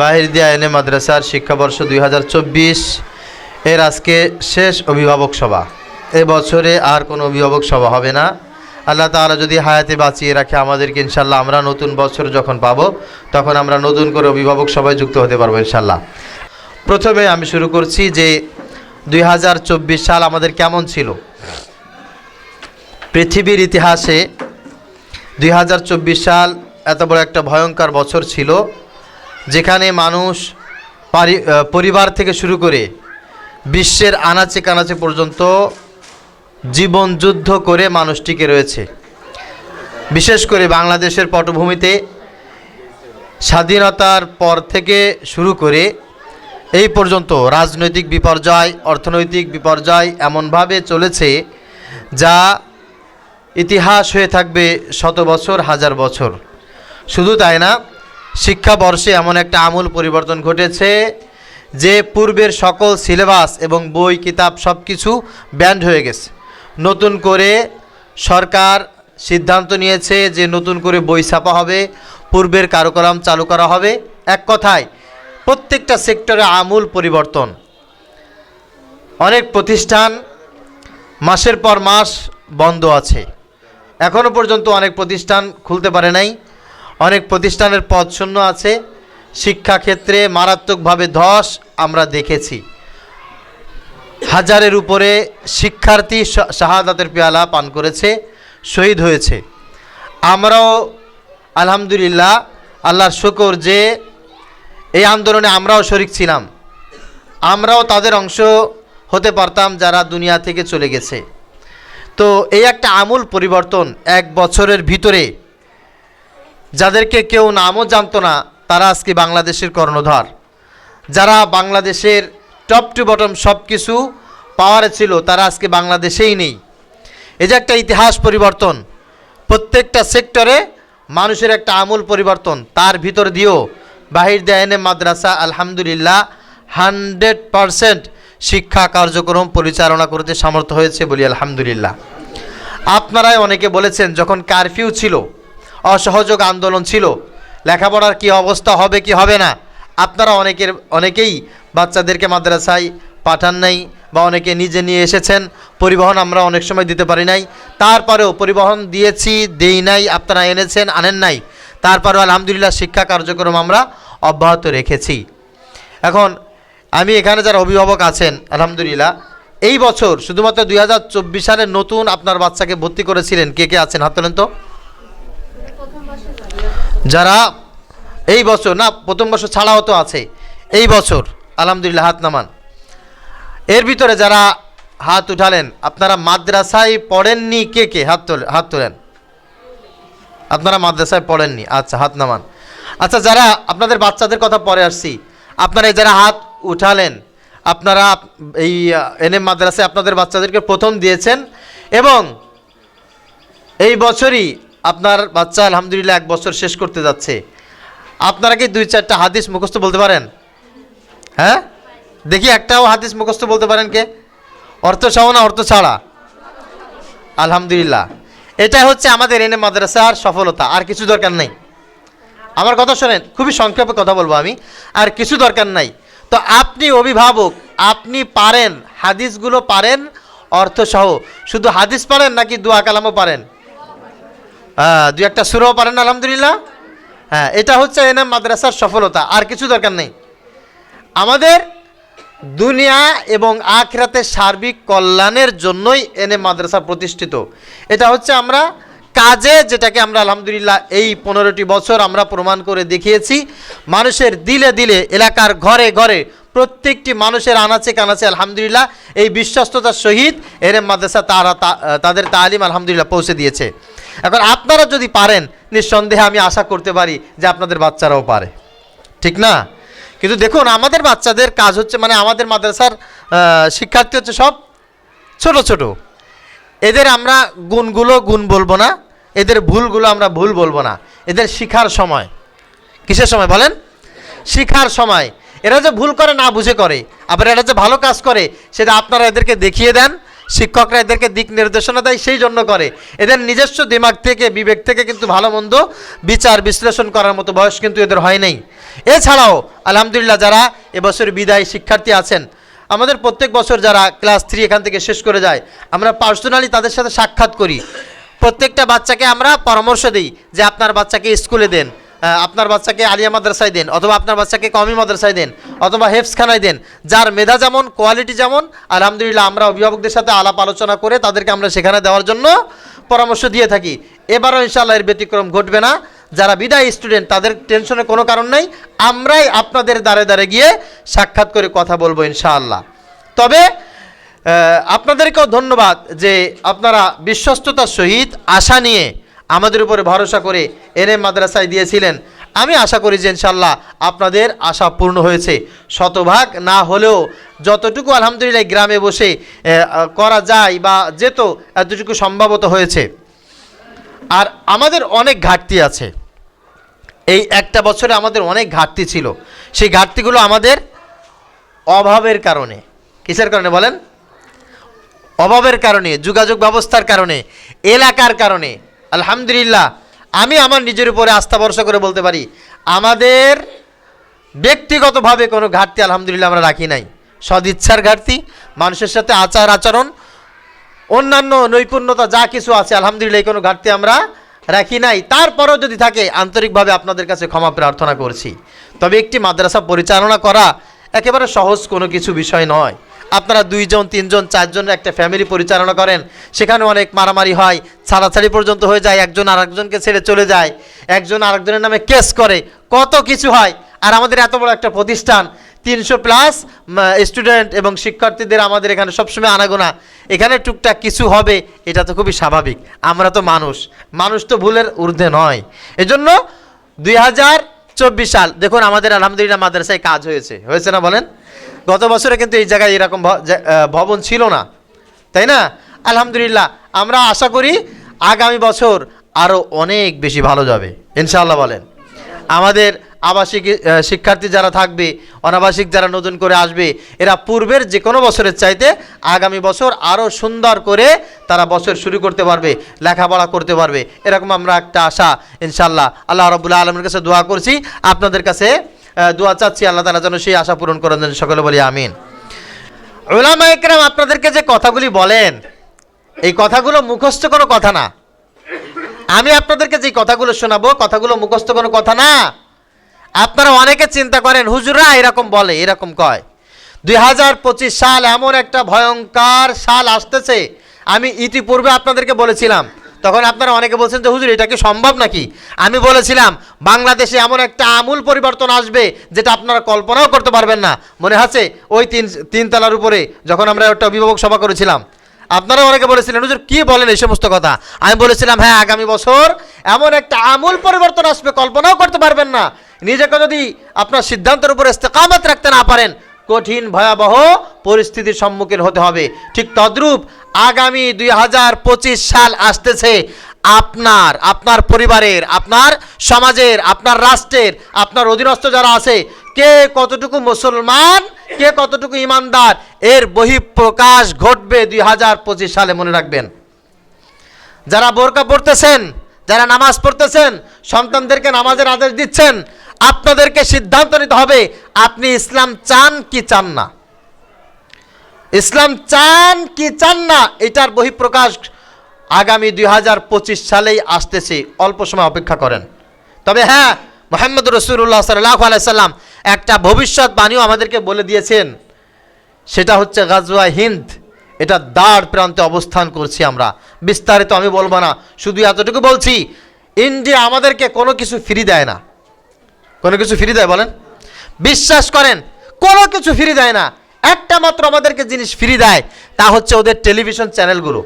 বাহির দিয়া এনে মাদ্রাসার শিক্ষাবর্ষ দুই হাজার চব্বিশ এর আজকে শেষ অভিভাবক সভা। এ বছরে আর কোনো অভিভাবক সভা হবে না। আল্লাহ তাআলা যদি হায়াতে বাঁচিয়ে রাখে আমাদেরকে ইনশাল্লাহ আমরা নতুন বছর যখন পাবো, তখন আমরা নতুন করে অভিভাবক সভায় যুক্ত হতে পারব ইনশাল্লাহ প্রথমে আমি শুরু করছি যে দুই হাজার চব্বিশ সাল আমাদের কেমন ছিল? পৃথিবীর ইতিহাসে দুই হাজার চব্বিশ সাল এত বড় একটা ভয়ঙ্কর বছর ছিল। যেখানে মানুষ পারি- পরিবার থেকে শুরু করে বিশ্বের আনাচে কানাচে পর্যন্ত জীবন যুদ্ধ করে মানুষ টিকে রয়েছে। বিশেষ করে বাংলাদেশের পটভূমিতে স্বাধীনতার পর থেকে শুরু করে এই পর্যন্ত রাজনৈতিক বিপর্যয়, অর্থনৈতিক বিপর্যয় এমনভাবে চলেছে যা ইতিহাস হয়ে থাকবে শত বছর, হাজার বছর। শুধু তাই না শিক্ষাবর্ষে এমন একটা আমূল পরিবর্তন ঘটেছে যে পূর্বের সকল সিলেবাস এবং বই, কিতাব সব কিছু ব্যান্ড হয়ে গেছে। নতুন করে সরকার সিদ্ধান্ত নিয়েছে যে নতুন করে বই ছাপা হবে, পূর্বের কার্যক্রম চালু করা হবে। এক কথায়, প্রত্যেকটা সেক্টরে আমূল পরিবর্তন। অনেক প্রতিষ্ঠান মাসের পর মাস বন্ধ আছে। এখনও পর্যন্ত অনেক প্রতিষ্ঠান খুলতে পারে নাই। অনেক প্রতিষ্ঠানের পদ শূন্য আছে। শিক্ষাক্ষেত্রে মারাত্মকভাবে ধস আমরা দেখেছি। হাজারের উপরে শিক্ষার্থী শাহাদাতের পেয়ালা পান করেছে, শহীদ হয়েছে। আমরাও আলহামদুলিল্লাহ আল্লাহর শুকর যে এই আন্দোলনে আমরাও শরিক ছিলাম। আমরাও তাদের অংশ হতে পারতাম যারা দুনিয়া থেকে চলে গেছে। তো এই একটা আমূল পরিবর্তন এক বছরের ভিতরে যাদেরকে কেউ নামও জানতো না, তারা আজকে বাংলাদেশের কর্ণধার। যারা বাংলাদেশের টপ টু বটম সব কিছু পাওয়ারে ছিল, তারা আজকে বাংলাদেশেই নেই। এ যে একটা ইতিহাস পরিবর্তন, প্রত্যেকটা সেক্টরে মানুষের একটা আমূল পরিবর্তন, তার ভিতর দিয়েও বাহির দেয়নে মাদ্রাসা, আলহামদুলিল্লাহ, হান্ড্রেড পারসেন্ট শিক্ষা কার্যক্রম পরিচালনা করতে সামর্থ্য হয়েছে বলি আলহামদুলিল্লাহ। আপনারাই অনেকে বলেছেন, যখন কারফিউ ছিল অসহযোগ আন্দোলন ছিল। লেখাপড়ার কি অবস্থা হবে, কি হবে না, আপনারা অনেকের, অনেকেই বাচ্চাদেরকে মাদ্রাসায় পাঠান নাই বা অনেকে নিজে নিয়ে এসেছেন, পরিবহন আমরা অনেক সময় দিতে পারি নাই। তারপরেও পরিবহন দিয়েছি, দেই নাই, আপনারা এনেছেন, আনেন নাই। তারপরেও আলহামদুলিল্লাহ শিক্ষা কার্যক্রম আমরা অব্যাহত রেখেছি। এখন, আমি এখানে যারা অভিভাবক আছেন, আলহামদুলিল্লাহ, এই বছর শুধুমাত্র দুই হাজার চব্বিশ সালে নতুন আপনার বাচ্চাকে ভর্তি করেছিলেন, কে কে আছেন হাত তো? যারা এই বছর, না, প্রথম বছর ছাড়াও তো আছে, এই বছর, আলহামদুলিল্লাহ, হাত নামান। এর ভিতরে যারা হাত উঠালেন, আপনারা মাদ্রাসায় পড়েননি কে কে? হাত তোলে, হাত তোলেন। আপনারা মাদ্রাসায় পড়েননি আচ্ছা হাত নামান। আচ্ছা যারা আপনাদের বাচ্চাদের কথা পরে আসছি, আপনারা যারা হাত উঠালেন, আপনারা এই এনএম মাদ্রাসায় আপনাদের বাচ্চাদেরকে প্রথম দিয়েছেন এবং এই বছরই আপনার বাচ্চা আলহামদুলিল্লাহ এক বছর শেষ করতে যাচ্ছে। আপনারা কি দুই চারটা হাদিস মুখস্থ বলতে পারেন? হ্যাঁ? দেখি একটাও হাদিস মুখস্থ বলতে পারেন কে? অর্থ সহ না, অর্থ ছাড়া। আলহামদুলিল্লাহ। এটা হচ্ছে আমাদের এনে মাদ্রাসার সফলতা, আর কিছু দরকার নেই। আমার কথা শোনেন, খুবই সংক্ষেপে কথা বলব আমি, আর কিছু দরকার নাই। তো আপনি অভিভাবক, আপনি পারেন, হাদিসগুলো পারেন অর্থ সহ শুধু হাদিস পারেন নাকি দোয়া কালামও পারেন? হ্যাঁ দু একটা সুরও পারেন, আলহামদুলিল্লাহ। হ্যাঁ এটা হচ্ছে এনে মাদ্রাসার সফলতা, আর কিছু দরকার নেই। আমাদের দুনিয়া এবং আখরাতে সার্বিক কল্যাণের জন্যই এনে মাদ্রাসা প্রতিষ্ঠিত। এটা হচ্ছে আমরা কাজে, যেটাকে আমরা আলহামদুলিল্লাহ এই পনেরোটি বছর আমরা প্রমাণ করে দেখিয়েছি, মানুষের দিলে দিলে এলাকার ঘরে ঘরে প্রত্যেকটি মানুষের আনাচে কানাচে আলহামদুলিল্লাহ এই বিশ্বস্ততার সহিত এনে মাদ্রাসা তারা তাদের তালিম আলহামদুলিল্লাহ পৌঁছে দিয়েছে। এখন আপনারা যদি পারেন, নিঃসন্দেহে আমি আশা করতে পারি যে আপনাদের বাচ্চারাও পারে। ঠিক না? কিন্তু দেখুন, আমাদের বাচ্চাদের কাজ হচ্ছে মানে আমাদের মাদ্রাসার শিক্ষার্থী হচ্ছে সব ছোট ছোট। এদের আমরা গুণগুলো গুণ বলব না। এদের ভুলগুলো আমরা ভুল বলব না। এদের শিখার সময়। কিসের সময় বলেন? শিখার সময়। এরা যে ভুল করে না বুঝে করে, আবার এরা যে ভালো কাজ করে, সেটা আপনারা এদেরকে দেখিয়ে দেন। শিক্ষকরা এদেরকে দিক নির্দেশনা দেয়, সেই জন্য করে। এদের নিজস্ব দিমাগ থেকে, বিবেক থেকে কিন্তু ভালো মন্দ বিচার বিশ্লেষণ করার মতো বয়স কিন্তু এদের হয় নাই। এছাড়াও, আলহামদুলিল্লাহ যারা এবছর বিদায় শিক্ষার্থী আছেন, আমাদের প্রত্যেক বছর যারা ক্লাস থ্রি এখান থেকে শেষ করে যায়, আমরা পার্সোনালি তাদের সাথে সাক্ষাৎ করি। প্রত্যেকটা বাচ্চাকে আমরা পরামর্শ দিই যে আপনার বাচ্চাকে স্কুলে দেন আপনার বাচ্চাকে আলিয়া মাদ্রাসায় দেন, অথবা আপনার বাচ্চাকে কমি মাদ্রাসায় দেন, অথবা হেফসখানায় দেন। যার মেধা যেমন, কোয়ালিটি যেমন, আলহামদুলিল্লাহ আমরা অভিভাবকদের সাথে আলাপ আলোচনা করে তাদেরকে আমরা সেখানে দেওয়ার জন্য পরামর্শ দিয়ে থাকি। এবারও ইনশাল্লাহ এর ব্যতিক্রম ঘটবে না। যারা বিদায় স্টুডেন্ট তাদের টেনশনের কোনো কারণ নাই। আমরাই আপনাদের দ্বারে দ্বারে গিয়ে সাক্ষাৎ করে কথা বলব ইনশাআল্লাহ। তবে আপনাদেরকেও ধন্যবাদ যে আপনারা বিশ্বস্ততার সহিত আশা নিয়ে আমাদের উপরে ভরসা করে এনে মাদ্রাসায় দিয়েছিলেন। আমি আশা করি যে ইনশাল্লাহ আপনাদের আশা পূর্ণ হয়েছে। শতভাগ না হলেও যতটুকু আলহামদুলিল্লাহ গ্রামে বসে করা যায় বা যেত, এতটুকু সম্ভবত হয়েছে। আর আমাদের অনেক ঘাটতি আছে। এই একটা বছরে আমাদের অনেক ঘাটতি ছিল। সেই ঘাটতিগুলো আমাদের অভাবের কারণে। কিসের কারণে বলেন? অভাবের কারণে, যোগাযোগ ব্যবস্থার কারণে, এলাকার কারণে, আলহামদুলিল্লাহ, আমি আমার নিজের উপরে আস্থা ভরসা করে বলতে পারি, আমাদের ব্যক্তিগতভাবে কোনো ঘাটতি আলহামদুলিল্লাহ আমরা রাখি নাই। সদিচ্ছার ঘাটতি, মানুষের সাথে আচার আচরণ, অন্যান্য নৈপুণ্যতা যা কিছু আছে, আলহামদুলিল্লাহ কোনো ঘাটতি আমরা রাখি নাই। তারপরেও যদি থাকে, আন্তরিকভাবে আপনাদের কাছে ক্ষমা প্রার্থনা করছি। তবে একটি মাদ্রাসা পরিচালনা করা একেবারে সহজ কোনো কিছু বিষয় নয়। আপনারা দুইজন, তিনজন, চারজনের একটা ফ্যামিলি পরিচালনা করেন। সেখানে অনেক মারামারি হয়, ছাড়াছাড়ি পর্যন্ত হয়ে যায়, একজন আরেকজনকে ছেড়ে চলে যায়, একজন আরেকজনের নামে কেস করে, কত কিছু হয়। আর আমাদের এত বড় একটা প্রতিষ্ঠান, তিনশো প্লাস স্টুডেন্ট এবং শিক্ষার্থীদের আমাদের এখানে সবসময় আনাগোনা। এখানে টুকটাক কিছু হবে, এটা তো খুবই স্বাভাবিক। আমরা তো মানুষ মানুষ তো ভুলের ঊর্ধ্বে নয়। এজন্য দুই হাজার চব্বিশ সাল, দেখুন আমাদের আলহামদুলিল্লাহ মাদ্রাসায় কাজ হয়েছে। হয়েছে না বলেন? গত বছরে কিন্তু এই জায়গায় এরকম ভবন ছিল না। তাই না? আলহামদুলিল্লাহ, আমরা আশা করি আগামী বছর আরও অনেক বেশি ভালো যাবে। ইনশাআল্লাহ বলেন। আমাদের আবাসিক শিক্ষার্থী যারা থাকবে, অনাবাসিক যারা নতুন করে আসবে, এরা পূর্বের যে কোনো বছরের চাইতে আগামী বছর আরও সুন্দর করে তারা বছর শুরু করতে পারবে, লেখাপড়া করতে পারবে। এরকম আমরা একটা আশা ইনশাল্লাহ আল্লাহ রবুল্লাহ আলমের কাছে দোয়া করছি। আপনাদের কাছে দোয়া চাচ্ছি, আল্লাহ তালা যেন সেই আশা পূরণ করেন যেন সকলে বলি আমিন। ওলামা একরাম আপনাদেরকে যে কথাগুলি বলেন, এই কথাগুলো মুখস্থ কোনো কথা না। আমি আপনাদেরকে যে কথাগুলো শোনাবো, কথাগুলো মুখস্থ কোনো কথা না। আপনারা অনেকে চিন্তা করেন হুজুরা এরকম বলে, এরকম কয়। দুই হাজার পঁচিশ সাল এমন একটা ভয়ঙ্কর সাল আসতেছে, আমি ইতিপূর্বে আপনাদেরকে বলেছিলাম। তখন আপনারা অনেকে বলছেন যে, হুজুর, এটা কি সম্ভব নাকি? আমি বলেছিলাম, বাংলাদেশে এমন একটা আমূল পরিবর্তন আসবে যেটা আপনারা কল্পনাও করতে পারবেন না। মনে আছে, ওই তিন, তিনতলার উপরে যখন আমরা একটা অভিভাবক সভা করেছিলাম আপনারা অনেকে বলেছিলেন, হুজুর, কি বলেন এই সমস্ত কথা? আমি বলেছিলাম হ্যাঁ আগামী বছর এমন একটা আমূল পরিবর্তন আসবে, কল্পনাও করতে পারবেন না। নিজেকে যদি আপনার সিদ্ধান্তের উপর ইস্তেকামত রাখতে না পারেন কঠিন ভয়াবহ পরিস্থিতির সম্মুখীন হতে হবে। ঠিক তদ্রূপ আগামী দুই হাজার পঁচিশ সাল আসতেছে। আপনার আপনার পরিবারের, আপনার সমাজের, আপনার রাষ্ট্রের, আপনার অধীনস্থ যারা আছে, কে কতটুকু মুসলমান, কে কতটুকু ইমানদার, এর বহিঃপ্রকাশ ঘটবে দুই হাজার পঁচিশ সালে মনে রাখবেন। যারা বোরকা পড়তেছেন যারা নামাজ পড়তেছেন, সন্তানদেরকে নামাজের আদেশ দিচ্ছেন আপনাদেরকে সিদ্ধান্ত নিতে হবে, আপনি ইসলাম চান কি চান না। ইসলাম চান কি চান না, এটার বহিঃপ্রকাশ আগামী দুই হাজার পঁচিশ সালেই আসতেছে। অল্প সময় অপেক্ষা করেন। তবে হ্যাঁ মোহাম্মদ রসুল্লাহ সাল্লাহ আলাইসাল্লাম একটা ভবিষ্যৎবাণীও আমাদেরকে বলে দিয়েছেন। সেটা হচ্ছে গাজওয়া হিন্দ। এটা দাঁড় প্রান্তে অবস্থান করছি আমরা। বিস্তারিত আমি বলব না, শুধু এতটুকু বলছি, ইন্ডিয়া আমাদেরকে কোনো কিছু ফ্রি দেয় না। কোনো কিছু ফ্রি দেয় বলেন? বিশ্বাস করেন, কোনো কিছু ফ্রি দেয় না। একটা মাত্র আমাদেরকে জিনিস ফ্রি দেয়, তা হচ্ছে ওদের টেলিভিশন চ্যানেলগুলো।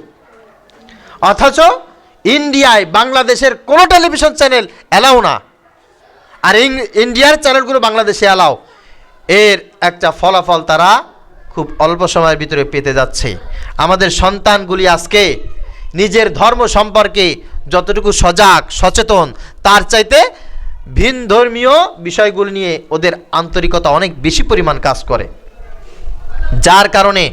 অথচ ইন্ডিয়ায়, বাংলাদেশের কোনো টেলিভিশন চ্যানেল অ্যালাউ না। আর ইন্ডিয়ার চ্যানেলগুলো বাংলাদেশে অ্যালাও এর একটা ফলাফল তারা খুব অল্প সময়ের ভিতরে পেতে যাচ্ছে। আমাদের সন্তানগুলি আজকে নিজের ধর্ম সম্পর্কে যতটুকু সজাগ, সচেতন, তার চাইতে ভিন ধর্মীয় বিষয়গুলো নিয়ে ওদের আন্তরিকতা অনেক বেশি পরিমাণ কাজ করে। যার কারণে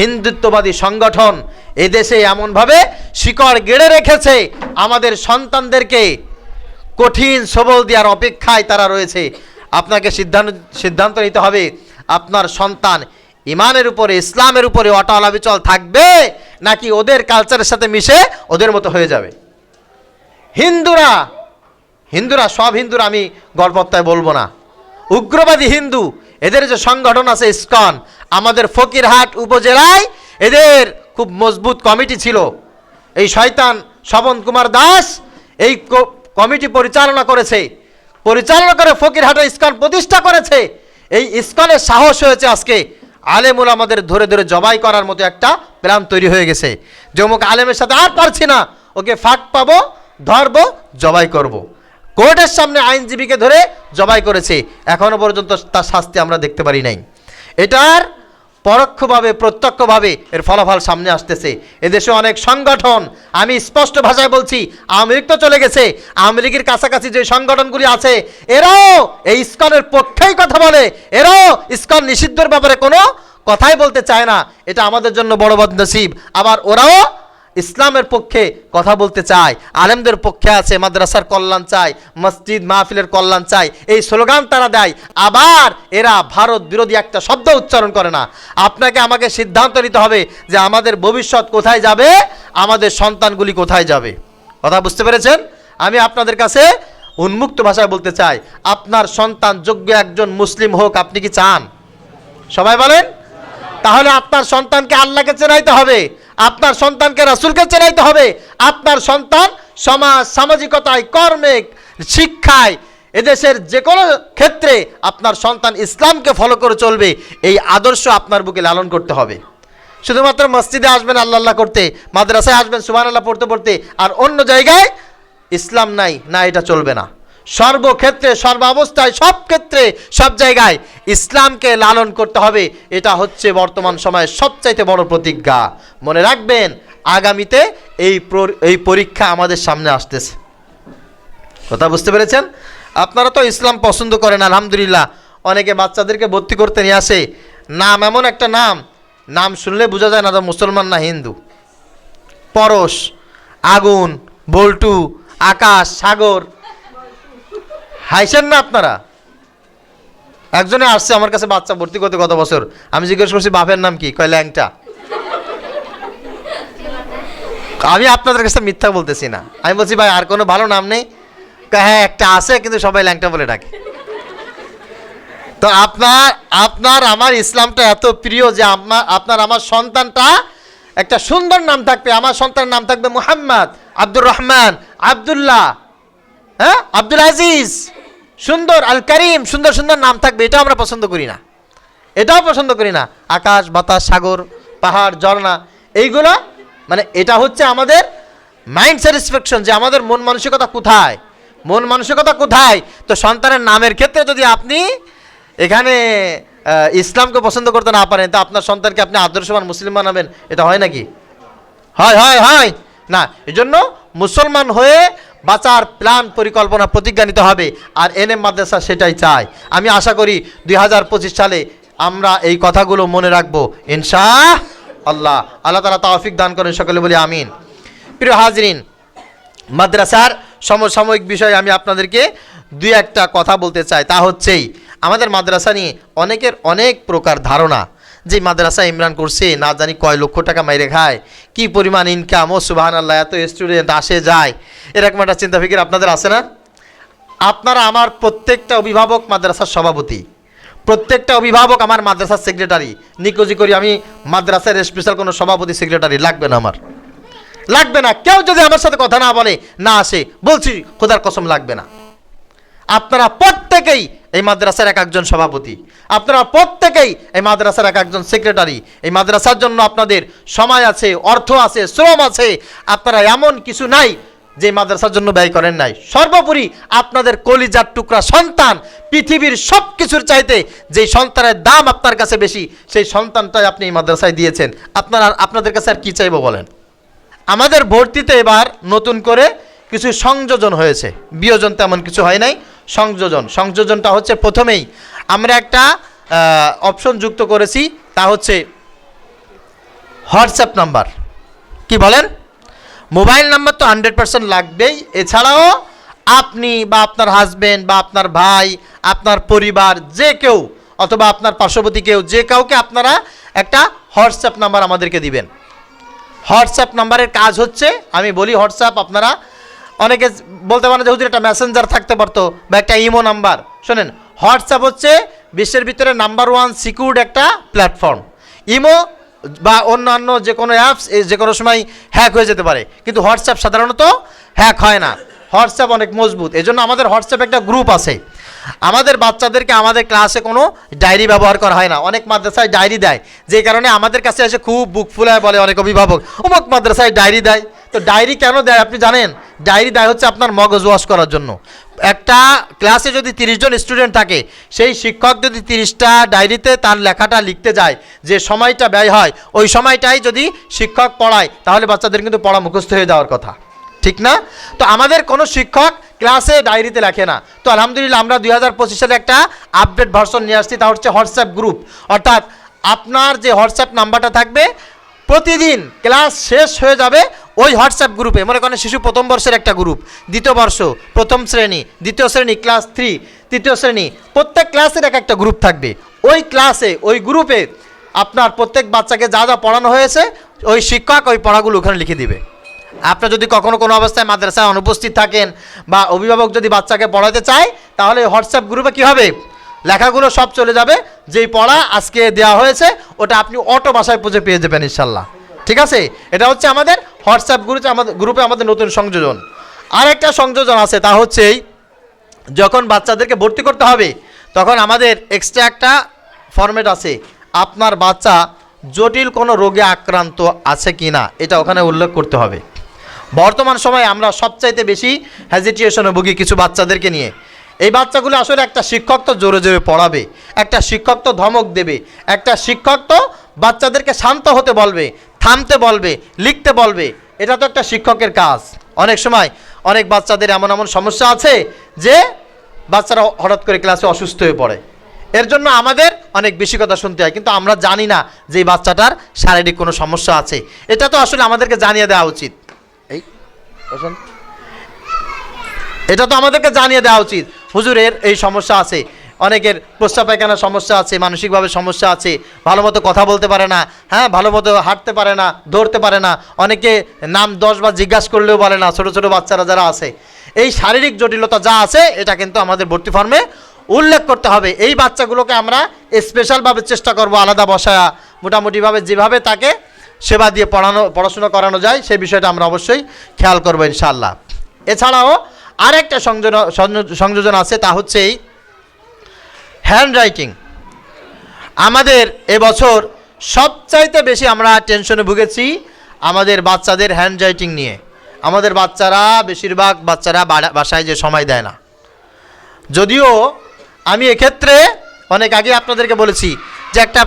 হিন্দুত্ববাদী সংগঠন এদেশে এমনভাবে শিকড় গেড়ে রেখেছে, আমাদের সন্তানদেরকে কঠিন সবল দেওয়ার অপেক্ষায় তারা রয়েছে। আপনাকে সিদ্ধান্ত সিদ্ধান্ত নিতে হবে, আপনার সন্তান ইমানের উপরে, ইসলামের উপরে অটল অবিচল থাকবে নাকি ওদের কালচারের সাথে মিশে ওদের মতো হয়ে যাবে? হিন্দুরা হিন্দুরা, সব হিন্দুরা আমি গড়পত্তায় বলব না। উগ্রবাদী হিন্দু, এদের যে সংগঠন আছে ইসকন, আমাদের ফকিরহাট উপজেলায় এদের খুব মজবুত কমিটি ছিল। এই শয়তান শবন কুমার দাস এই কমিটি পরিচালনা করেছে। পরিচালনা করে ফকিরহাটে ইসকন প্রতিষ্ঠা করেছে। এই ইসকনের সাহস হয়েছে আজকে। আলেমুল আমাদের ধরে ধরে জবাই করার মতো একটা প্ল্যান তৈরি হয়ে গেছে। যে অমুক আলেমের সাথে আর পারছি না, ওকে ফাঁক পাবো, ধরবো, জবাই করব। কোর্টের সামনে আইনজীবীকে ধরে জবাই করেছে। এখনও পর্যন্ত তার শাস্তি আমরা দেখতে পারি নাই। এটার পরোক্ষভাবে, প্রত্যক্ষভাবে এর ফলাফল সামনে আসতেছে। এদেশে অনেক সংগঠন, আমি স্পষ্ট ভাষায় বলছি আওয়ামী লীগ তো চলে গেছে। আওয়ামী লীগের কাছাকাছি যে সংগঠনগুলি আছে, এরাও এই ইস্কনের পক্ষেই কথা বলে। এরাও ইস্কন নিষিদ্ধের ব্যাপারে কোনো কথাই বলতে চায় না। এটা আমাদের জন্য বড় বদনসিব। আবার ওরাও ইসলামের পক্ষে কথা বলতে চায়, আলেমদের পক্ষে আছে, মাদ্রাসার কল্যাণ চায়, মসজিদ মাহফিলের কল্যাণ চায়, এই স্লোগান তারা দেয়। আবার এরা ভারত বিরোধী একটা শব্দ উচ্চারণ করে না। আপনাকে আমাকে সিদ্ধান্ত নিতে হবে যে আমাদের ভবিষ্যৎ কোথায় যাবে, আমাদের সন্তানগুলি কোথায় যাবে। কথা বুঝতে পেরেছেন? আমি আপনাদের কাছে উন্মুক্ত ভাষায় বলতে চাই, আপনার সন্তান যোগ্য একজন মুসলিম হোক, আপনি কি চান? সবাই বলেন? তাহলে আপনার সন্তানকে আল্লাহকে চেনাইতে হবে, আপনার সন্তানকে রাসূলকে চেনাইতে হবে, আপনার সন্তান সমাজ, সামাজিকতায়, কর্মে, শিক্ষায়, এদেশের যে কোনো ক্ষেত্রে আপনার সন্তান ইসলামকে ফলো করে চলবে, এই আদর্শ আপনার বুকে লালন করতে হবে। শুধুমাত্র মসজিদে আসবেন আল্লাহ আল্লাহ করতে, মাদ্রাসায় আসবেন সুবহান আল্লাহ পড়তে পড়তে, আর অন্য জায়গায় ইসলাম নাই, না, এটা চলবে না। সর্বক্ষেত্রে, সর্বাবস্থায় সব ক্ষেত্রে সব জায়গায় ইসলামকে লালন করতে হবে। এটা হচ্ছে বর্তমান সময়ের সবচাইতে বড় প্রতিজ্ঞা। মনে রাখবেন, আগামীতে এই এই পরীক্ষা আমাদের সামনে আসতেছে। কথা বুঝতে পেরেছেন? আপনারা তো ইসলাম পছন্দ করেন, আলহামদুলিল্লাহ। অনেকে বাচ্চাদেরকে ভর্তি করতে নিয়ে আসে। নাম এমন একটা নাম। নাম শুনলে বোঝা যায় না তো মুসলমান না হিন্দু। পরশ, আগুন, বল্টু, আকাশ, সাগর হাইছেন না আপনারা? একজনে আসছে, আমার কাছে বাচ্চা ভর্তি করতে গত বছর। আমি জিজ্ঞেস করছি, বাপের নাম কি? কয়, ল্যাংটা। আমি আপনাদের কাছে মিথ্যা বলতেছি না। আমি বলছি, ভাই, আর কোনো ভালো নাম নেই? হ্যাঁ একটা আছে, কিন্তু সবাই ল্যাংটা বলে ডাকে। তো আপনার আপনার, আমার ইসলামটা এত প্রিয় যে আপনার আমার সন্তানটা একটা সুন্দর নাম থাকবে। আমার সন্তানের নাম থাকবে মুহাম্মদ আব্দুর রহমান আব্দুল্লাহ। হ্যাঁ? আব্দুল আজিজ। সুন্দর আল করিম সুন্দর সুন্দর নাম থাকবে, এটাও আমরা পছন্দ করি না। এটাও পছন্দ করি না। আকাশ, বাতাস, সাগর, পাহাড়, ঝর্ণা, এইগুলো মানে এটা হচ্ছে আমাদের মাইন্ড স্যাটিসফ্যাকশন যে আমাদের মন মানসিকতা কোথায়? মন মানসিকতা কোথায়? তো সন্তানের নামের ক্ষেত্রে যদি আপনি এখানে ইসলামকে পছন্দ করতে না পারেন, তা আপনার সন্তানকে আপনি আদর্শবান মুসলিম বানাবেন, এটা হয় নাকি? হয় হয় হয়। না, এজন্য মুসলমান হয়ে বাঁচার প্ল্যান পরিকল্পনা প্রতিজ্ঞা নিতে হবে, আর এনএম মাদ্রাসা সেটাই চায়। আমি আশা করি দুই হাজার পঁচিশ সালে আমরা এই কথাগুলো মনে রাখব ইনশা আল্লাহ আল্লাহ তালা তাওফিক দান করেন, সকলে বলি আমিন। প্রিয় হাজরিন, মাদ্রাসার সমসাময়িক বিষয়ে আমি আপনাদেরকে দুই একটা কথা বলতে চাই। তা হচ্ছেই, আমাদের মাদ্রাসা নিয়ে অনেকের অনেক প্রকার ধারণা। যে মাদ্রাসা ইমরান করছে, না জানি কয় লক্ষ টাকা মাইরে খায়, কি পরিমাণ ইনকাম ও সুবাহান আল্লাহ এত স্টুডেন্ট আসে যায়। এরকম একটা চিন্তা ফিকির আপনাদের আছে না? আপনারা আমার প্রত্যেকটা অভিভাবক মাদ্রাসার সভাপতি, প্রত্যেকটা অভিভাবক আমার মাদ্রাসার সেক্রেটারি নিকোজি করি আমি মাদ্রাসার স্পেশাল কোনো সভাপতি সেক্রেটারি লাগবে না আমার। লাগবে না। কেউ যদি আমার সাথে কথা না বলে, না আসে, বলছি, খোদার কসম লাগবে না। আপনারা প্রত্যেকেই এই মাদ্রাসার এক একজন সভাপতি। আপনারা প্রত্যেকেই এই মাদ্রাসার এক একজন সেক্রেটারি এই মাদ্রাসার জন্য আপনাদের সময় আছে, অর্থ আছে, শ্রম আছে। আপনারা এমন কিছু নাই যে মাদ্রাসার জন্য ব্যয় করেন নাই। সর্বোপরি আপনাদের কলিজার টুকরা সন্তান, পৃথিবীর সব কিছুর চাইতে যেই সন্তানের দাম আপনার কাছে বেশি, সেই সন্তানটাই আপনি এই মাদ্রাসায় দিয়েছেন। আপনারা আপনাদের কাছে আর কি চাইব বলেন? আমাদের ভর্তিতে এবার নতুন করে কিছু সংযোজন হয়েছে। বিয়োজন তেমন কিছু হয় নাই। সংযোজন। সংযোজনটা হচ্ছে প্রথমেই আমরা একটা অপশন যুক্ত করেছি, তা হচ্ছে হোয়াটসঅ্যাপ নাম্বার। কি বলেন? মোবাইল নাম্বার তো হান্ড্রেড পার্সেন্ট লাগবেই। এছাড়াও আপনি বা আপনার হাজবেন্ড বা আপনার ভাই, আপনার পরিবার, যে কেউ, অথবা আপনার পার্শ্ববর্তী কেউ, যে কাউকে আপনারা একটা হোয়াটসঅ্যাপ নাম্বার আমাদেরকে দিবেন। হোয়াটসঅ্যাপ নাম্বারের কাজ হচ্ছে, আমি বলি হোয়াটসঅ্যাপ আপনারা অনেকে বলতে পারেন যে, হুজুর, একটা মেসেঞ্জার থাকতে পারতো বা একটা ইমো নাম্বার শোনেন হোয়াটসঅ্যাপ হচ্ছে বিশ্বের ভিতরে নাম্বার ওয়ান সিকিউরড একটা প্ল্যাটফর্ম ইমো বা অন্যান্য যে কোনো অ্যাপস যে কোনো সময় হ্যাক হয়ে যেতে পারে। কিন্তু হোয়াটসঅ্যাপ সাধারণত হ্যাক হয় না। হোয়াটসঅ্যাপ অনেক মজবুত। এই জন্য আমাদের হোয়াটসঅ্যাপ একটা গ্রুপ আছে। আমাদের বাচ্চাদেরকে আমাদের ক্লাসে কোনো ডায়েরি ব্যবহার করা হয় না। অনেক মাদ্রাসায় ডায়েরি দেয়। যে কারণে আমাদের কাছে এসে খুব বুক ফুলায় বলে অনেক অভিভাবক। অমুক মাদ্রাসায় ডায়েরি দেয়। তো ডায়েরি কেন দেয়? আপনি জানেন? ডায়েরি দেয় হচ্ছে আপনার মগজ ওয়াশ করার জন্য। একটা ক্লাসে যদি তিরিশ জন স্টুডেন্ট থাকে, সেই শিক্ষক যদি তিরিশটা ডায়েরিতে তার লেখাটা লিখতে যায়, যে সময়টা ব্যয় হয়, ওই সময়টাই যদি শিক্ষক পড়ায়, তাহলে বাচ্চাদের কিন্তু পড়া মুখস্থ হয়ে যাওয়ার কথা। ঠিক না? তো আমাদের কোনো শিক্ষক ক্লাসে ডায়েরিতে লেখে না। তো আলহামদুলিল্লাহ আমরা দুই হাজার পঁচিশ সালে একটা আপডেট ভার্সন নিয়ে আসছি, তা হচ্ছে হোয়াটসঅ্যাপ গ্রুপ অর্থাৎ আপনার যে হোয়াটসঅ্যাপ নাম্বারটা থাকবে, প্রতিদিন ক্লাস শেষ হয়ে যাবে ওই হোয়াটসঅ্যাপ গ্রুপে, মনে করেন শিশু প্রথম বর্ষের একটা গ্রুপ, দ্বিতীয় বর্ষ, প্রথম শ্রেণি, দ্বিতীয় শ্রেণি, ক্লাস থ্রি, তৃতীয় শ্রেণি, প্রত্যেক ক্লাসের এক একটা গ্রুপ থাকবে। ওই ক্লাসে, ওই গ্রুপে আপনার প্রত্যেক বাচ্চাকে যা যা পড়ানো হয়েছে, ওই শিক্ষক ওই পড়াগুলো ওখানে লিখে দিবে। আপনার যদি কখনো কোনো অবস্থায় মাদ্রাসায় অনুপস্থিত থাকেন বা অভিভাবক যদি বাচ্চাকে পড়াতে চায়, তাহলে হোয়াটসঅ্যাপ গ্রুপে কী হবে? লেখাগুলো সব চলে যাবে, যেই পড়া আজকে দেওয়া হয়েছে, ওটা আপনি অটো বাসায় পুজো পেয়ে যাবেন ইনশাল্লাহ। ঠিক আছে? এটা হচ্ছে আমাদের হোয়াটসঅ্যাপ গ্রুপে আমাদের গ্রুপে আমাদের নতুন সংযোজন। আর একটা সংযোজন আছে, তা হচ্ছে যখন বাচ্চাদেরকে ভর্তি করতে হবে, তখন আমাদের এক্সট্রা একটা ফরম্যাট আছে। আপনার বাচ্চা জটিল কোনো রোগে আক্রান্ত আছে কি না এটা ওখানে উল্লেখ করতে হবে। বর্তমান সময়ে আমরা সবচাইতে বেশি হ্যাজিটেশনে ভুগি কিছু বাচ্চাদেরকে নিয়ে। এই বাচ্চাগুলো আসলে একটা শিক্ষক তো জোরে জোরে পড়াবে, একটা শিক্ষক তো ধমক দেবে, একটা শিক্ষক তো বাচ্চাদেরকে শান্ত হতে বলবে থামতে বলবে লিখতে বলবে এটা তো একটা শিক্ষকের কাজ। অনেক সময় অনেক বাচ্চাদের এমন এমন সমস্যা আছে যে বাচ্চারা হঠাৎ করে ক্লাসে অসুস্থ হয়ে পড়ে। এর জন্য আমাদের অনেক বেশি কথা শুনতে হয় কিন্তু আমরা জানি না যে এই বাচ্চাটার শারীরিক কোনো সমস্যা আছে। এটা তো আসলে আমাদেরকে জানিয়ে দেওয়া উচিত। এই এটা তো আমাদেরকে জানিয়ে দেওয়া উচিত। হুজুরের এই সমস্যা আছে। অনেকের প্রস্রাব পায়খানার সমস্যা আছে, মানসিকভাবে সমস্যা আছে ভালো মতো কথা বলতে পারে না হ্যাঁ ভালো মতো হাঁটতে পারে না ধরতে পারে না, অনেকে নাম দশ বার জিজ্ঞাসা করলেও বলে না, ছোটো ছোটো বাচ্চারা যারা আছে। এই শারীরিক জটিলতা যা আছে, এটা কিন্তু আমাদের ভর্তি ফর্মে উল্লেখ করতে হবে। এই বাচ্চাগুলোকে আমরা স্পেশালভাবে চেষ্টা করব আলাদা বসায়া। মোটামুটিভাবে যেভাবে তাকে সেবা দিয়ে পড়ানো, পড়াশোনা করানো যায়, সেই বিষয়টা আমরা অবশ্যই খেয়াল করব ইনশাল্লাহ এছাড়াও আরেকটা সংযোজন- সংযোজন আছে, তা হচ্ছে এই হ্যান্ড রাইটিং আমাদের এবছর সবচাইতে বেশি আমরা টেনশনে ভুগেছি আমাদের বাচ্চাদের হ্যান্ড রাইটিং নিয়ে। আমাদের বাচ্চারা বেশিরভাগ বাচ্চারা বাসায় যে সময় দেয় না। যদিও আমি এক্ষেত্রে অনেক আগে আপনাদেরকে বলেছি যে একটা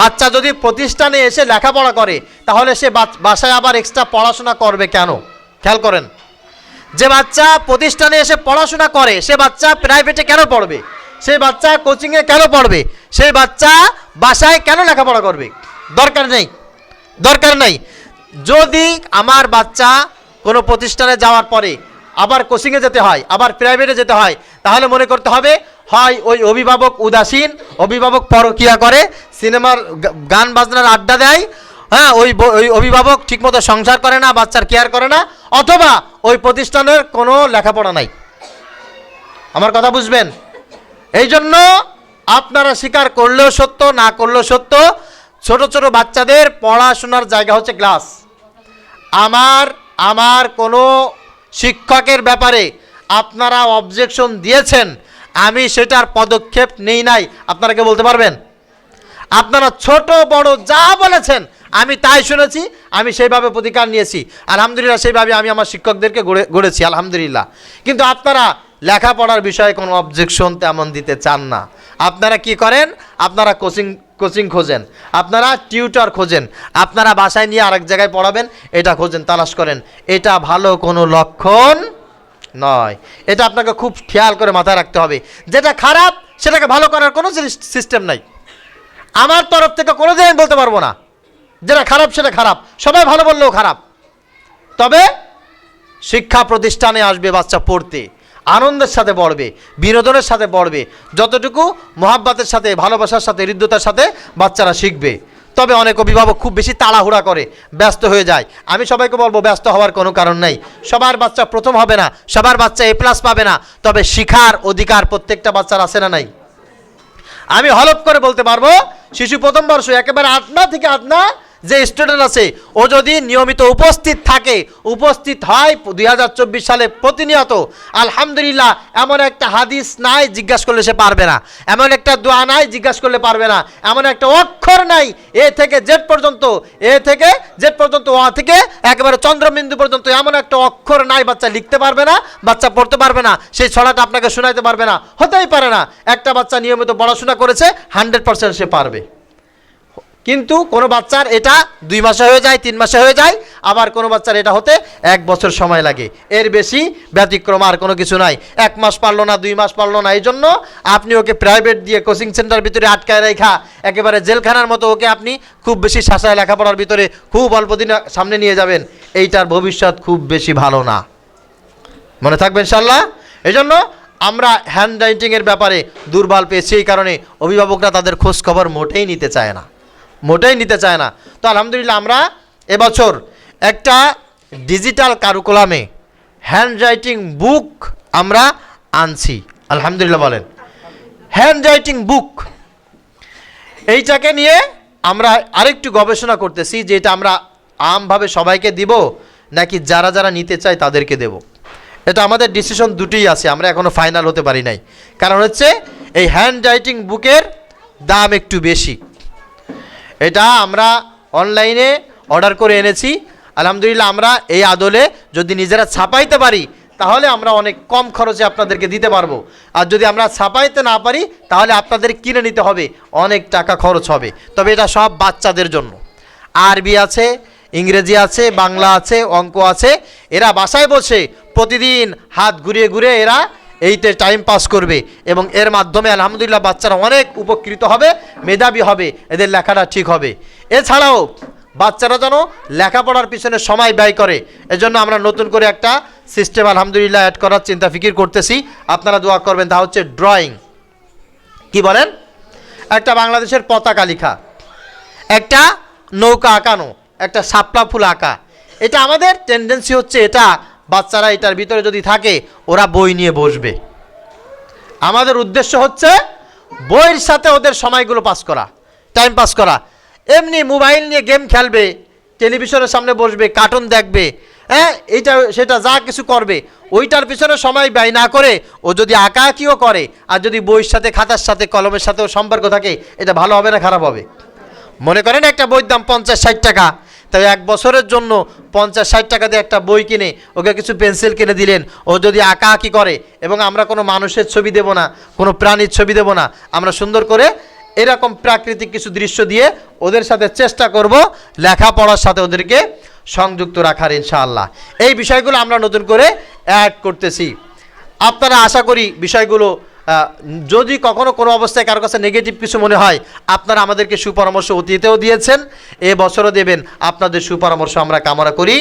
বাচ্চা যদি প্রতিষ্ঠানে এসে লেখাপড়া করে, তাহলে সে বাসায় আবার এক্সট্রা পড়াশোনা করবে কেন? খেয়াল করেন। যে বাচ্চা প্রতিষ্ঠানে এসে পড়াশোনা করে, সে বাচ্চা প্রাইভেটে কেন পড়বে? সেই বাচ্চা কোচিংয়ে কেন পড়বে? সেই বাচ্চা বাসায় কেন লেখাপড়া করবে? দরকার নেই। দরকার নেই। যদি আমার বাচ্চা কোনো প্রতিষ্ঠানে যাওয়ার পরে আবার কোচিংয়ে যেতে হয়, আবার প্রাইভেটে যেতে হয়, তাহলে মনে করতে হবে, হয় ওই অভিভাবক উদাসীন, অভিভাবক পরকিয়া করে, সিনেমার গান বাজনার আড্ডা দেয় হ্যাঁ ওই ওই অভিভাবক ঠিকমতো সংসার করে না, বাচ্চার কেয়ার করে না, অথবা ওই প্রতিষ্ঠানের কোনো লেখাপড়া নাই। আমার কথা বুঝবেন? এই জন্য আপনারা স্বীকার করলেও সত্য, না করলেও সত্য, ছোট ছোট বাচ্চাদের পড়াশোনার জায়গা হচ্ছে ক্লাস আমার আমার কোনো শিক্ষকের ব্যাপারে আপনারা অবজেকশন দিয়েছেন, আমি সেটার পদক্ষেপ নেই নাই। আপনারা কে বলতে পারবেন? আপনারা ছোট, বড় যা বলেছেন, আমি তাই শুনেছি, আমি সেইভাবে প্রতিকার নিয়েছি। আলহামদুলিল্লাহ, সেইভাবে আমি আমার শিক্ষকদেরকে গড়ে, গড়েছি, আলহামদুলিল্লাহ। কিন্তু আপনারা লেখাপড়ার বিষয়ে কোনো অবজেকশন তেমন দিতে চান না। আপনারা কি করেন? আপনারা কোচিং কোচিং খোঁজেন। আপনারা টিউটর খোঁজেন। আপনারা বাসায় নিয়ে আরেক জায়গায় পড়াবেন, এটা খোঁজেন, তালাশ করেন। এটা ভালো কোনো লক্ষণ নয়। এটা আপনাকে খুব খেয়াল করে মাথায় রাখতে হবে। যেটা খারাপ, সেটাকে ভালো করার কোনো সিস্টেম নাই। আমার তরফ থেকে কোনো দিন আমি বলতে পারব না। যেটা খারাপ, সেটা খারাপ। সবাই ভালো বললেও খারাপ। তবে শিক্ষা প্রতিষ্ঠানে আসবে বাচ্চা পড়তে। আনন্দের সাথে পড়বে, বিনোদনের সাথে পড়বে, যতটুকু মহাব্বাতের সাথে, ভালোবাসার সাথে, হৃদ্যতার সাথে বাচ্চারা শিখবে। তবে অনেক অভিভাবক খুব বেশি তাড়াহুড়া করে, ব্যস্ত হয়ে যায়। আমি সবাইকে বলব, ব্যস্ত হওয়ার কোনো কারণ নেই। সবার বাচ্চা প্রথম হবে না, সবার বাচ্চা এ প্লাস পাবে না, তবে শিখার অধিকার প্রত্যেকটা বাচ্চার আছে না নাই? আমি হলপ করে বলতে পারব, শিশু প্রথম বর্ষ একেবারে আটনা থেকে আটনা যে স্টুডেন্ট আছে, ও যদি নিয়মিত উপস্থিত থাকে, উপস্থিত হয় দুই হাজার চব্বিশ সালে প্রতিনিয়ত, আলহামদুলিল্লাহ, এমন একটা হাদিস নাই জিজ্ঞাসা করলে সে পারবে না, এমন একটা দোয়া নাই জিজ্ঞাসা করলে পারবে না, এমন একটা অক্ষর নাই, এ থেকে জেড পর্যন্ত, এ থেকে জেড পর্যন্ত ওয়া থেকে একেবারে চন্দ্রবিন্দু পর্যন্ত এমন একটা অক্ষর নাই, বাচ্চা লিখতে পারবে না, বাচ্চা পড়তে পারবে না, সেই ছড়াটা আপনাকে শোনাইতে পারবে না, হতেই পারে না, একটা বাচ্চা নিয়মিত পড়াশোনা করেছে, হান্ড্রেড পার্সেন্ট সে পারবে। কিন্তু কোনো বাচ্চার এটা দুই মাসে হয়ে যায়, তিন মাসে হয়ে যায়, আবার কোনো বাচ্চার এটা হতে এক বছর সময় লাগে। এর বেশি ব্যতিক্রম আর কোনো কিছু নাই। এক মাস পারল না, দুই মাস পারল না এই জন্য আপনি ওকে প্রাইভেট দিয়ে কোচিং সেন্টার ভিতরে আটকায় রেখা একেবারে জেলখানার মতো ওকে আপনি খুব বেশি শাসায় লেখাপড়ার ভিতরে খুব অল্প দিন সামনে নিয়ে যাবেন। এইটার ভবিষ্যৎ খুব বেশি ভালো না। মনে থাকবেন ইনশাল্লাহ এই জন্য আমরা হ্যান্ড রাইটিংয়ের ব্যাপারে দুর্বল পেয়েছি, এই কারণে অভিভাবকরা তাদের খোঁজ খবর মোটেই নিতে চায় না। মোটেই নিতে চায় না। তো আলহামদুলিল্লাহ আমরা এবছর একটা ডিজিটাল কারুকুলামে হ্যান্ড রাইটিং বুক আমরা আনছি। আলহামদুলিল্লাহ বলেন। হ্যান্ড রাইটিং বুক এইটাকে নিয়ে আমরা আরেকটু গবেষণা করতেছি যে এটা আমরা আমভাবে সবাইকে দিব নাকি যারা যারা নিতে চায় তাদেরকে দেব। এটা আমাদের ডিসিশন দুটোই আছে, আমরা এখনও ফাইনাল হতে পারি নাই। কারণ হচ্ছে এই হ্যান্ড রাইটিং বুকের দাম একটু বেশি। এটা আমরা অনলাইনে অর্ডার করে এনেছি। আলহামদুলিল্লাহ আমরা এই আদলে যদি নিজেরা ছাপাইতে পারি, তাহলে আমরা অনেক কম খরচে আপনাদেরকে দিতে পারব। আর যদি আমরা ছাপাইতে না পারি, তাহলে আপনাদের কিনে নিতে হবে, অনেক টাকা খরচ হবে। তবে এটা সব বাচ্চাদের জন্য। আরবি আছে, ইংরেজি আছে, বাংলা আছে, অঙ্ক আছে। এরা বাসায় বসে প্রতিদিন হাত ঘুরিয়ে ঘুরিয়ে এরা এইতে টাইম পাস করবে এবং এর মাধ্যমে আলহামদুলিল্লাহ বাচ্চারা অনেক উপকৃত হবে, মেধাবী হবে, এদের লেখাটা ঠিক হবে। এছাড়াও বাচ্চারা যেন লেখাপড়ার পিছনে সময় ব্যয় করে, এজন্য আমরা নতুন করে একটা সিস্টেম আলহামদুলিল্লাহ অ্যাড করার চিন্তা ফিকির করতেছি। আপনারা দোয়া করবেন, তা হচ্ছে ড্রয়িং কি বলেন? একটা বাংলাদেশের পতাকা লেখা, একটা নৌকা আঁকানো, একটা শাপলা ফুল আঁকা। এটা আমাদের টেন্ডেন্সি হচ্ছে এটা বাচ্চারা এটার ভিতরে যদি থাকে, ওরা বই নিয়ে বসবে। আমাদের উদ্দেশ্য হচ্ছে বইয়ের সাথে ওদের সময়গুলো পাস করা টাইম পাস করা। এমনি মোবাইল নিয়ে গেম খেলবে টেলিভিশনের সামনে বসবে কার্টুন দেখবে হ্যাঁ এইটা, সেটা যা কিছু করবে, ওইটার পিছনে সময় ব্যয় না করে ও যদি আঁকাআঁকিও করে, আর যদি বইয়ের সাথে, খাতার সাথে, কলমের সাথেও সম্পর্ক থাকে, এটা ভালো হবে না খারাপ হবে? মনে করেন একটা বইয়ের দাম পঞ্চাশ ষাট টাকা তাই এক বছরের জন্য পঞ্চাশ, ষাট টাকা দিয়ে একটা বই কিনে ওকে কিছু পেন্সিল কিনে দিলেন। ও যদি আঁকা আঁকি করে এবং আমরা কোনো মানুষের ছবি দেব না, কোনো প্রাণীর ছবি দেব না, আমরা সুন্দর করে এরকম প্রাকৃতিক কিছু দৃশ্য দিয়ে ওদের সাথে চেষ্টা করব লেখাপড়ার সাথে ওদেরকে সংযুক্ত রাখার ইনশাআল্লাহ। এই বিষয়গুলো আমরা নতুন করে অ্যাড করতেছি। আপনারা আশা করি বিষয়গুলো যদি কখনো কোনো অবস্থায় কারও কাছে নেগেটিভ কিছু মনে হয়, আপনারা আমাদেরকে সুপরামর্শ অতীতেও দিয়েছেন, এ বছরও দেবেন। আপনাদের সুপরামর্শ আমরা কামনা করি।